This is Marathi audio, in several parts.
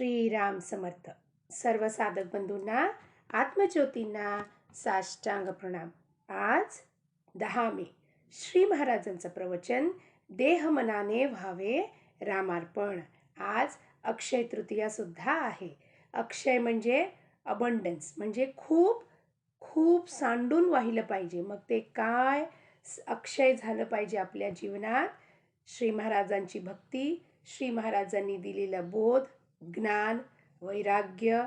श्रीराम समर्थ. सर्व साधक बंधूंना आत्मज्योतींना साष्टांग प्रणाम. आज दहा मे. श्री महाराजांचं प्रवचन देह मनाने व्हावे रामार्पण. आज अक्षय तृतीयासुद्धा आहे. अक्षय म्हणजे अबंडन्स म्हणजे खूप खूप सांडून वाहिलं पाहिजे. मग ते काय अक्षय झालं पाहिजे आपल्या जीवनात? श्री महाराजांची भक्ती श्री महाराजांनी दिलेला बोध ज्ञान वैराग्य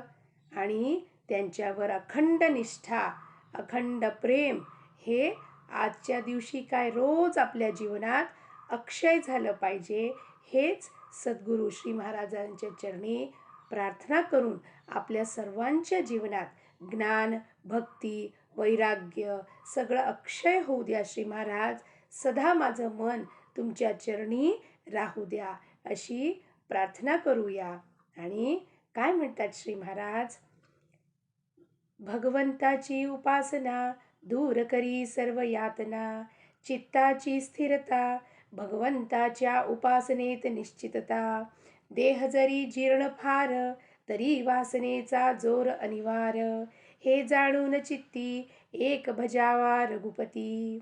आणि त्यांच्यावर अखंड निष्ठा अखंड प्रेम हे आजच्या दिवशी काय रोज आपल्या जीवनात अक्षय झालं पाहिजे हेच सद्गुरू श्री महाराजांच्या चरणी प्रार्थना करून आपल्या सर्वांच्या जीवनात ज्ञान भक्ती वैराग्य सगळं अक्षय होऊ द्या श्री महाराज. सदा माझं मन तुमच्या चरणी राहू द्या अशी प्रार्थना करूया. आणि काय म्हणतात श्री महाराज? भगवंताची उपासना दूर करी सर्व यातना चित्ताची स्थिरता भगवंताच्या उपासनेत निश्चितता. देह जरी जीर्ण फार तरी वासनेचा जोर अनिवार. हे जाणून चित्ती एक भजावा रघुपती.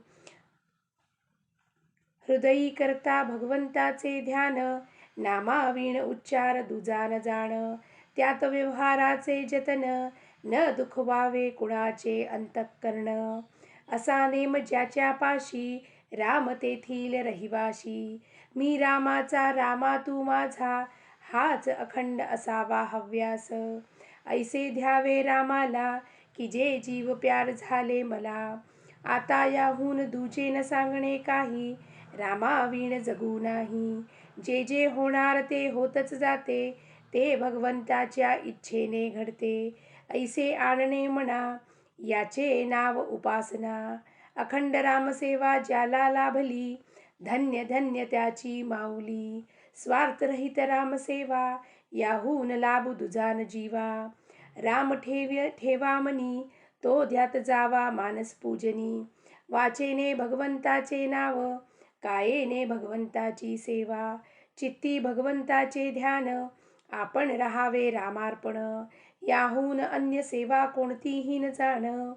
हृदयी करता भगवंताचे ध्यान नामावीण उच्चार दुजान जाण. त्यात व्यवहाराचे जतन न दुखवावे कुणाचे अंतःकरण. असा नेम ज्याच्या पाशी राम तेथील रहिवाशी. मी रामाचा रामा तू माझा हाच अखंड असावा हव्यास. ऐसे ध्यावे रामाला की जे जीव प्यार झाले मला. आता याहून दुजे न सांगणे काही रामावीण जगू नाही. जे जे होणार ते होतच जाते ते भगवंताच्या इच्छेने घडते. ऐसे आणणे म्हणा याचे नाव उपासना. अखंड रामसेवा ज्याला लाभली धन्य धन्य त्याची माऊली. स्वार्थरहित रामसेवा याहून लाभू दुजान जीवा. राम ठेव्य ठेवा मनी तो ध्यात जावा मानस पूजनी. वाचेने भगवंताचे नाव कायेने भगवंताची सेवा? चित्ती भगवंताचे ध्यान? आपण राहावे रामार्पण. याहून अन्य सेवा कोणतीही न जाण.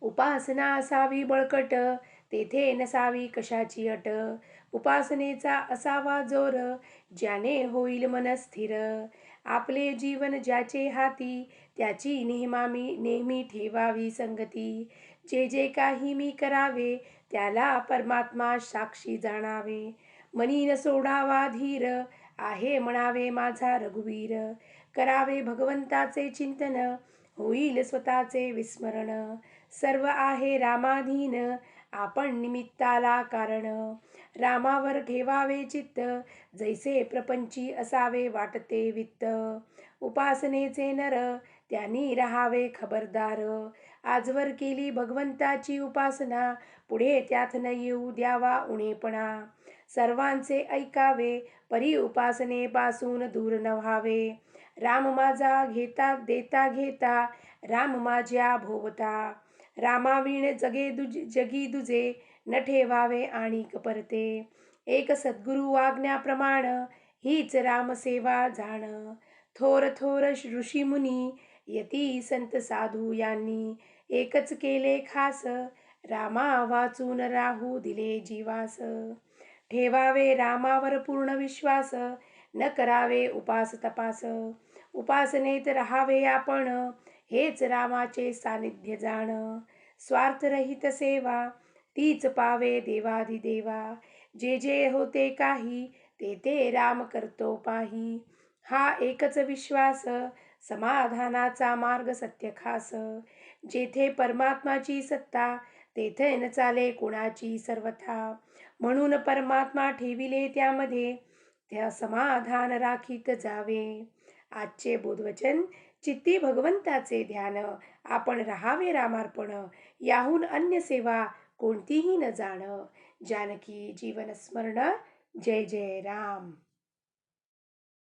उपासना असावी बळकट तेथे नसावी कशाची अट? उपासनेचा असावा जोर ज्याने होईल मन स्थिर. आपले जीवन ज्याचे हाती त्याची नेहमा मी नेहमी ठेवावी संगती. जे जे काही मी करावे त्याला परमात्मा साक्षी जाणावे. मनी न सोडावा धीर आहे म्हणावे माझा रघुवीर. करावे भगवंताचे चिंतन होईल स्वतःचे विस्मरण. सर्व आहे रामाधीन आपण निमित्ताला कारण. रामावर ठेवावे चित्त. जैसे प्रपंची असावे वाटते वित्त. उपासनेचे नर त्यांनी राहावे खबरदार. आजवर केली भगवंताची उपासना पुढे त्यात न येऊ द्यावा उणेपणा. सर्वांचे ऐकावे परी उपासनेपासून दूर न व्हावे. राम माझा घेता देता घेता राम माझ्या भोवता. रामावीण जगे दुज जगी दुजे न ठेवावे आणि परते. एक सद्गुरु आज्ञाप्रमाण हीच रामसेवा जाण. थोर थोर ऋषीमुनी यती संत साधू यांनी एकच केले खास. रामा वाचून राहू दिले जीवास. ठेवावे रामावर पूर्ण विश्वास न करावे उपास तपास. उपासनेत राहावे आपण हेच रामाचे सानिध्य जाण. स्वार्थरहित सेवा तीच पावे देवाधिदेवा. जे जे होते काही ते ते राम करतो पाही. हा एकच विश्वास समाधानाचा मार्ग सत्य खास. जेथे परमात्माची सत्ता तेथे न चाले कुणाची सर्वथा. म्हणून परमात्मा ठेविले त्यामध्ये त्या समाधान राखीत जावे. आजचे बोधवचन चित्ती भगवंताचे ध्यान. आपण राहावे रामार्पण. याहून अन्य सेवा कोणतीही न जाणं. जानकी जीवन स्मरण जय जय राम.